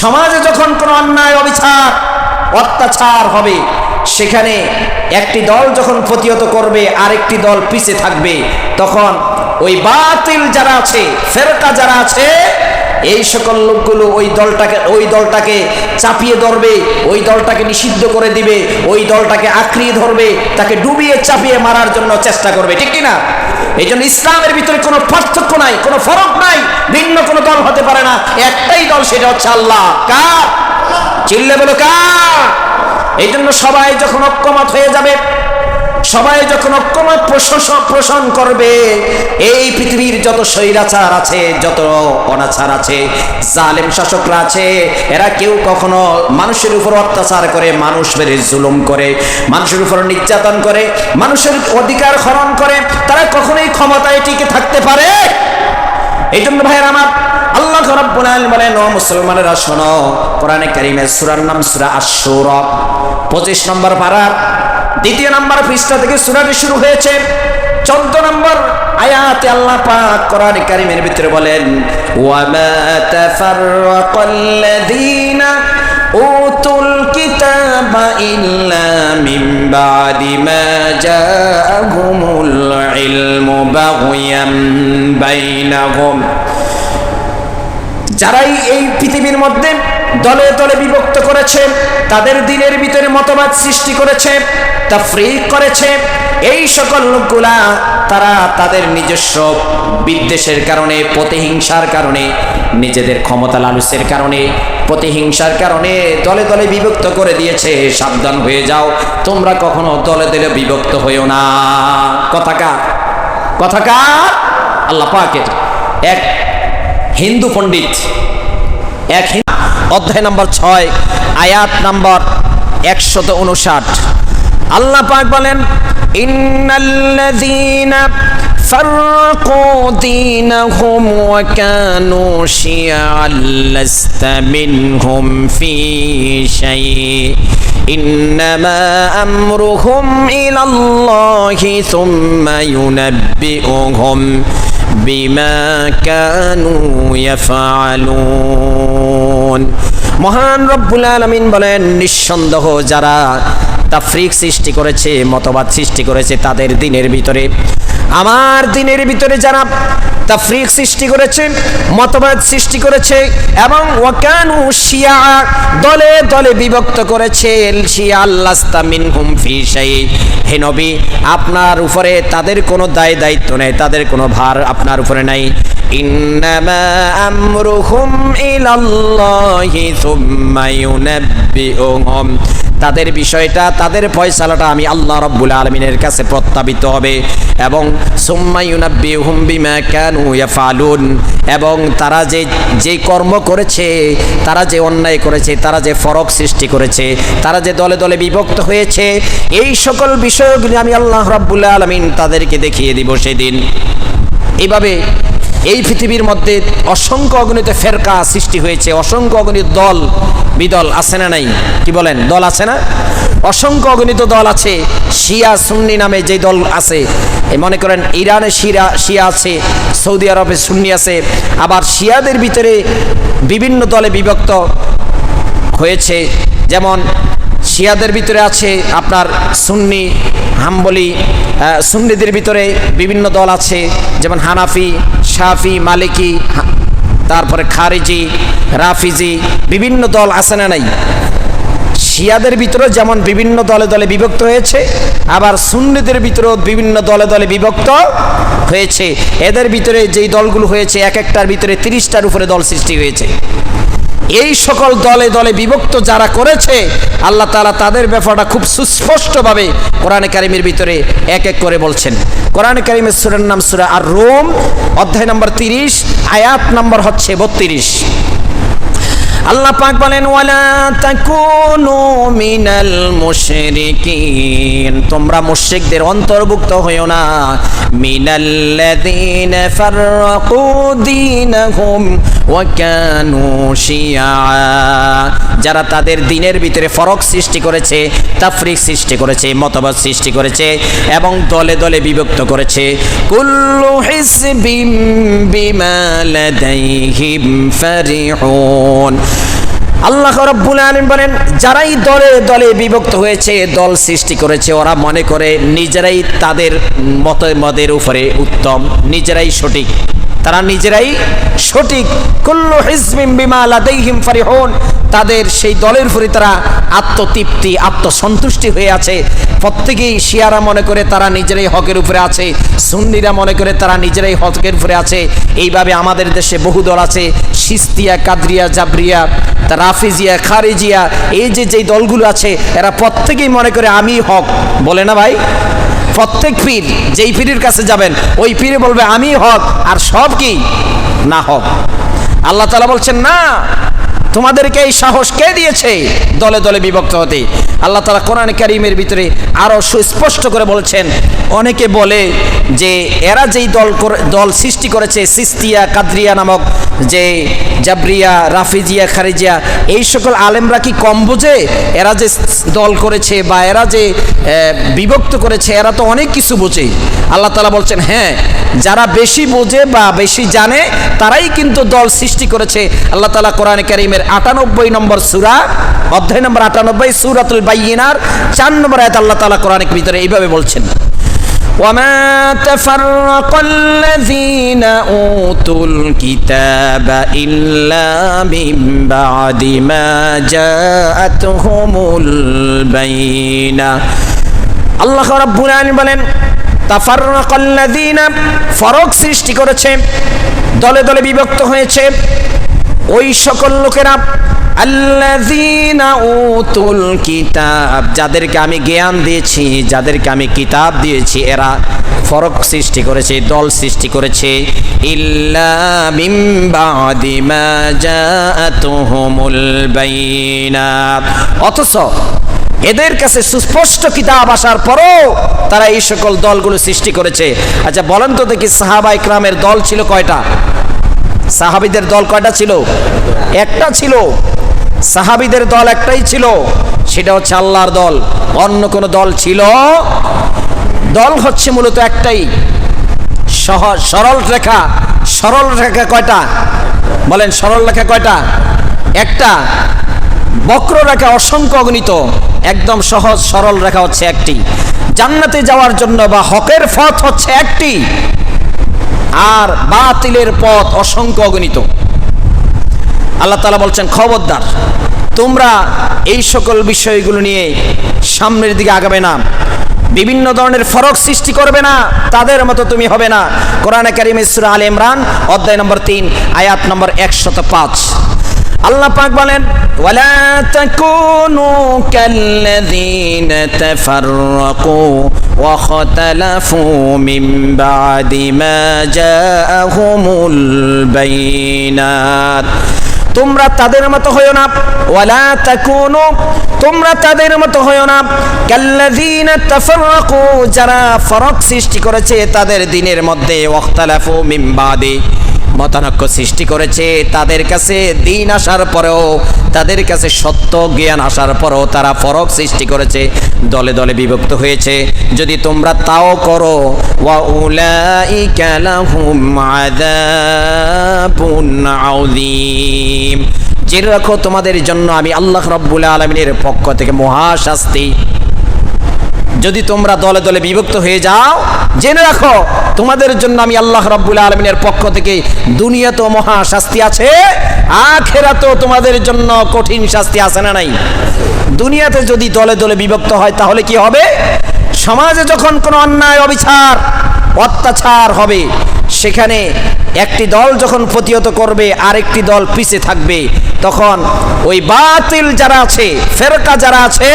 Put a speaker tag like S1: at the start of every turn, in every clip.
S1: সমাজে যখন কোনো অন্যায়, অবিচার, অত্যাচার হবে, সেখানে একটি দল যখন প্রতিহত করবে, আরেকটি দল পিছে থাকবে, তখন ওই বাতিল যারা আছে, ফেরকা যারা আছে এই সকল লোকগুলো ওই দলটাকে ওই দলটাকে চাপিয়ে ধরবে, ওই দলটাকে নিষিদ্ধ করে দিবে, ওই দলটাকে আঁকড়িয়ে ধরবে, তাকে ডুবিয়ে চাপিয়ে মারার জন্য চেষ্টা করবে, ঠিক কি না এই জন্য ইসলামের ভিতরে কোনো পার্থক্য নাই, কোনো ফরক নাই, ভিন্ন কোনো দল হতে পারে না, একটাই দল সেটা হচ্ছে আল্লাহ। কার? চিল্লে বলো কার? এই জন্য সবাই যখন ঐক্যমত হয়ে যাবে সবাই যখন ঐক্যমত প্রশংসা পোষণ করবে, এই পৃথিবীর যত স্বৈরাচার আছে, যত অনাচার আছে, জালেম শাসকরা আছে, এরা কেউ কখনো মানুষের উপর অত্যাচার করে, মানুষ মেরে জুলুম করে, মানুষের উপর নির্যাতন করে, মানুষের অধিকার হরণ করে, তারা কখনোই ক্ষমতায় টিকে থাকতে পারে? এই জন্য ভাইয়ের আমার আল্লাহ রাব্বুল বলেন, ও মুসলমানেরা, শোনো, কোরআনে কারীমের সূরার নাম সূরা আশ-শূরা 25 নম্বর পারা দ্বিতীয় নম্বর পৃষ্ঠা থেকে সূরাটি শুরু হয়েছে। 14 নম্বর আয়াতে আল্লাহ পাক কোরআনে কারীমের ভিতরে বলেন ওয়া মা তাফাররাকাল্লাযীনা উতুল কিতাবা ইল্লা মিন বাদি মা জাআহুমুল ইলমু বাগয়াম বাইনাহুম। যারাই এই পৃথিবীর মধ্যে দলে দলে বিভক্ত করেছে, তাদের দিনের ভিতরে মতবাদ সৃষ্টি করেছে, তাফরিক করেছে। এই সকল লোকগুলা, তারা তাদের নিজস্ব বিদ্বেষের কারণে, প্রতিহিংসার কারণে, নিজেদের ক্ষমতা লালুসের কারণে, প্রতিহিংসার কারণে দলে দলে বিভক্ত করে দিয়েছে, সাবধান হয়ে যাও, তোমরা কখনো দলে দলে বিভক্ত হইও না। কথাকার কথাকার আল্লাহ পাকের। এক হিন্দু পণ্ডিত, এক অধ্যায় নম্বর ছয় আয়াত নম্বর একশত উনষাট আল্লাহ পাক বলেন ইন্নাল্লাযীনা فرقوا دينهم وكانوا شيعا لست منهم في شيء إنما أمرهم إلى الله ثم ينبئهم বিমা কানু মহান রব্বুল আলামিন বলেন, নিঃসন্দেহ যারা তাফরিক সৃষ্টি করেছে, মতবাদ সৃষ্টি করেছে তাদের দিনের ভিতরে আমার দিনের ভিতরে যারা তাফরিক সৃষ্টি করেছে, মতবাদ সৃষ্টি করেছে এবং ওয়াকানু শিয়া দলে দলে বিভক্ত করেছে শিয়া আল্লাস্তা মিনহুম ফি শাই। হে নবী, আপনার উপরে তাদের কোনো দায় দায়িত্ব নেই, তাদের কোনো ভার আপনার উপরে নাই। ইন্নামা আমরুহুম ইলাল্লাহি সুম্মা ইউনাব্বিউহুম। তাদের বিষয়টা, তাদের ফয়সালাটা আমি আল্লাহ রব্বুল আলমিনের কাছে প্রত্যাবিত হবে। এবং সুম্মা ইউনাব্বিউহুম বিমা কানু ইয়াফালুন এবং তারা যে যে কর্ম করেছে, তারা যে অন্যায় করেছে, তারা যে ফরক সৃষ্টি করেছে, তারা যে দলে দলে বিভক্ত হয়েছে, এই সকল বিষয়গুলি আমি আল্লাহ রব্বুল আলমিন তাদেরকে দেখিয়ে দিব সেদিন। এইভাবে এই পৃথিবীর মধ্যে অসংখ্য অগণিত ফেরকা সৃষ্টি হয়েছে, অসংখ্য অগণিত দল বিদল আছে না নাই? কি বলেন, দল আছে না? অসংখ্য অগণিত দল আছে, শিয়া সুন্নি নামে যে দল আছে। মনে করেন ইরানে শিরা, শিয়া আছে, সৌদি আরবে সুন্নি আছে। আবার শিয়াদের ভিতরে বিভিন্ন দলে বিভক্ত হয়েছে। যেমন শিয়াদের ভিতরে আছে আপনার সুন্নি, হাম্বলি সুন্নিদের ভিতরে বিভিন্ন দল আছে। যেমন হানাফি, শাফি, মালিকি তারপরে খারিজি, রাফিজি, বিভিন্ন দল আছে না নাই? শিয়াদের ভিতরে যেমন বিভিন্ন দলে দলে বিভক্ত হয়েছে, আবার সুন্নিদের ভিতরেও বিভিন্ন দলে দলে বিভক্ত হয়েছে। এদের ভিতরে যেই দলগুলো হয়েছে, এক একটার ভিতরে তিরিশটার উপরে দল সৃষ্টি হয়েছে। এই সকল দলে দলে বিভক্ত যারা করেছে, আল্লাহ তালা তাদের ব্যাপারটা খুব সুস্পষ্টভাবে কোরআনে কারিমের ভিতরে এক এক করে বলছেন। কোরআনে কারিমের সুরের নাম সুরা আর রোম অধ্যায় নম্বর তিরিশ, আয়াত নম্বর হচ্ছে বত্রিশ। আল্লাহ পাক বলেন, ওয়ালা তাকুনু মিনাল মুশরিকিন। তোমরা মুশরিকদের অন্তর্ভুক্ত হইও না। মিনাল্লাযীনা ফাররাকু দীনাহুম ওয়া কানু শিয়া। যারা তাদের দিনের ভিতরে ফরক সৃষ্টি করেছে, তাফরিক সৃষ্টি করেছে, মতবাদ সৃষ্টি করেছে এবং দলে দলে বিভক্ত করেছে। কুল্লু হিসবিম বিমা লাদাইহিম ফারিহুন। আল্লাহ রব্বুল আলম বলেন, যারাই দলে দলে বিভক্ত হয়েছে, দল সৃষ্টি করেছে, ওরা মনে করে নিজেরাই তাদের মতের উপরে উত্তম, নিজেরাই সঠিক। তারা নিজেরাই সঠিক। কুল্লু হিজমিম বিমা লাদাইহিম ফারিহুন। তাদের সেই দলের উপরে তারা আত্মতৃপ্তি, আত্মসন্তুষ্টি হয়ে আছে। প্রত্যেকেই শিয়ারা মনে করে তারা নিজেরাই হকের উপরে আছে। সুন্নিরা মনে করে তারা নিজেরাই হকের উপরে আছে। এইভাবে আমাদের দেশে বহু দল আছে। সিস্তিয়া, কাদরিয়া, জাবরিয়া, রাফিজিয়া, খারিজিয়া, এই যে যেই দলগুলো আছে, এরা প্রত্যেকেই মনে করে আমি হক। বলে না ভাই? প্রত্যেক পীর যেই পীরের কাছে যাবেন, ওই পীরে বলবে, আমি হক, আর সব কি? না, হক। আল্লাহ তালা বলছেন, না, তোমাদেরকে এই সাহস কে দিয়েছে? দলে দলে বিভক্ত হতে। আল্লাহ তালা কোরআন কারিমের ভিতরে আরও সুস্পষ্ট করে বলছেন, অনেকে বলে যে, এরা যেই দল দল সৃষ্টি করেছে, সিস্তিয়া কাদরিয়া নামক যে জাবরিয়া, রাফিজিয়া, খারিজিয়া, এই সকল আলেমরা কি কম বোঝে? এরা যে দল করেছে বা এরা যে বিভক্ত করেছে, এরা তো অনেক কিছু বোঝে। আল্লাহ তালা বলছেন হ্যাঁ যারা বেশি বোঝে বা বেশি জানে, তারাই কিন্তু দল সৃষ্টি করেছে। আল্লাহ তালা কোরআন কারিমের আটানব্বই নম্বর সুরা, অধ্যায় নম্বর আটানব্বই, সুরাতুল বাইনার চার নম্বর আয়াত আল্লাহ তালা কোরআনের ভিতরে এইভাবে বলছেন। وما تفرق الذين أوتوا الكتاب إلا من بعد ما جاءتهم البينة আল্লাহ রাব্বুল আলামিন বলেন তাফাররাকাল্লাযীনা ফরক সৃষ্টি করেছে দলে দলে বিভক্ত হয়েছে ওই সকল লোকেরা আল্লাযীনা উতুল কিতাব, যাদেরকে আমি জ্ঞান দিয়েছি, যাদেরকে আমি কিতাব দিয়েছি, এরা ফরক সৃষ্টি করেছে, দল সৃষ্টি করেছে। ইল্লা মিন বাদি মা জাআতুহুমুল অথচ এদের কাছে সুস্পষ্ট কিতাব আসার পরও তারা এই সকল দলগুলো সৃষ্টি করেছে। আচ্ছা বলেন তো দেখি সাহাবা ইকরামের দল ছিল কয়টা? সাহাবিদের দল কয়টা ছিল? একটা ছিল সাহাবিদের দল একটাই ছিল, সেটা হচ্ছে আল্লাহর দল। অন্য কোন দল ছিল? দল হচ্ছে মূলত একটাই। সহজ সরল রেখা। সরল রেখা কয়টা? বলেন, সরল রেখা কয়টা? একটা, বক্র রেখা অসংখ্য অগণিত। একদম সহজ, সরল রেখা হচ্ছে একটি। জান্নাতে যাওয়ার জন্য বা হকের পথ হচ্ছে একটি। আর বাতিলের পথ অসংখ্য অগণিত। আল্লাহ তালা বলছেন, খবরদার, তোমরা এই সকল বিষয়গুলো নিয়ে সামনের দিকে আগাবে না। বিভিন্ন ধরনের ফরক সৃষ্টি করবে না, তাদের মতো তুমি হবে না। কোরআনে কারিম ইসরা আল ইমরান, অধ্যায় নম্বর তিন, আয়াত নম্বর একশত পাঁচ। আল্লাহ পাক বলেন, ওয়ালা তাকুনু কাল্লাযীনা তাফাররাকু ওয়া খাতালাফু তোমরা তাদের মতো হইও না। ওয়ালা তাকুনু, তোমরা তাদের মতো হইও না। কাল্লাযীনা তাফাররাকু, যারা ফরক সৃষ্টি করেছে তাদের দিনের মধ্যে ওয়াক্তালাফু মিন বাদি। মতানক্য সৃষ্টি করেছে, তাদের কাছে দিন আসার পরেও, তাদের কাছে সত্য জ্ঞান আসার পরেও তারা ফরক সৃষ্টি করেছে, দলে দলে বিভক্ত হয়েছে। যদি তোমরা তাও করো জেনে রাখো, তোমাদের জন্য আমি আল্লাহ রব্বুল আলমিনের পক্ষ থেকে মহাশাস্তি। যদি তোমরা দলে দলে বিভক্ত হয়ে যাও, জেনে রাখো, তোমাদের জন্য আমি আল্লাহ রব্বুল আলমিনের পক্ষ থেকে দুনিয়াতেও মহা শাস্তি আছে, আখেরাতেও তোমাদের জন্য কঠিন শাস্তি আছে না নাই? দুনিয়াতে যদি দলে দলে বিভক্ত হয়, তাহলে কি হবে? সমাজে যখন কোনো অন্যায় অবিচার, অত্যাচার হবে, সেখানে একটি দল যখন প্রতিহত করবে, আরেকটি দল পিছে থাকবে। তখন ওই বাতিল যারা আছে, ফেরকা যারা আছে,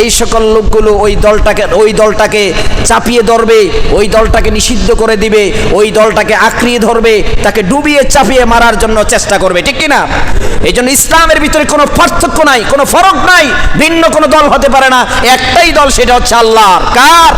S1: এই সকল লোকগুলো ওই দলটাকে ওই দলটাকে চাপিয়ে ধরবে, ওই দলটাকে নিষিদ্ধ করে দিবে, ওই দলটাকে আঁকড়িয়ে ধরবে, তাকে ডুবিয়ে চাপিয়ে মারার জন্য চেষ্টা করবে। ঠিক কিনা? এই জন্য ইসলামের ভিতরে কোনো পার্থক্য নাই, কোনো ফরক নাই, ভিন্ন কোনো দল হতে পারে না। একটাই দল, সেটা হচ্ছে আল্লাহর। কার?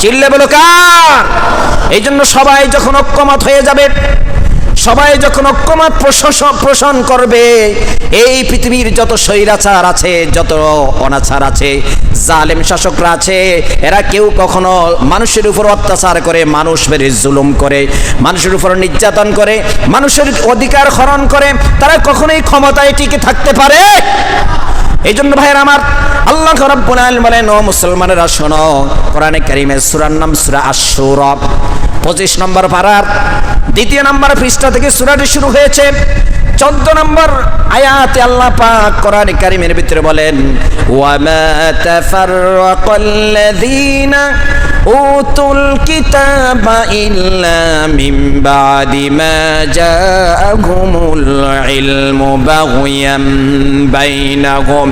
S1: চিল্লে বলো, কার? এই জন্য সবাই যখন ঐক্যমত হয়ে যাবে সবাই যখন ঐক্যমত প্রশাসন করবে, এই পৃথিবীর যত স্বৈরাচার আছে, যত অনাচার আছে, জালেম শাসকরা আছে, এরা কেউ কখনো মানুষের উপর অত্যাচার করে মানুষের জুলুম করে, মানুষের উপর নির্যাতন করে, মানুষের অধিকার হরণ করে, তারা কখনোই ক্ষমতায় টিকে থাকতে পারে? এই জন্য ভাইয়ের আমার, আল্লাহ রাব্বুল আলামিন বলেন, ও মুসলমানেরা শোনো, কোরআনে কারীমের সূরার নাম সূরা আশ-শূরা 25 নম্বর পারার দ্বিতীয় নম্বর পৃষ্ঠা থেকে সুরাটি শুরু হয়েছে। 14 নম্বর আয়াতে আল্লাহ পাক কোরআনে কারীমের ভিতরে বলেন, ওয়া মা তাফাররাকাল্লাযীনা উতুল কিতাবা ইল্লা মিন বাদি মা জাআহুমুল ইলমু বাগয়াম বাইনাহুম।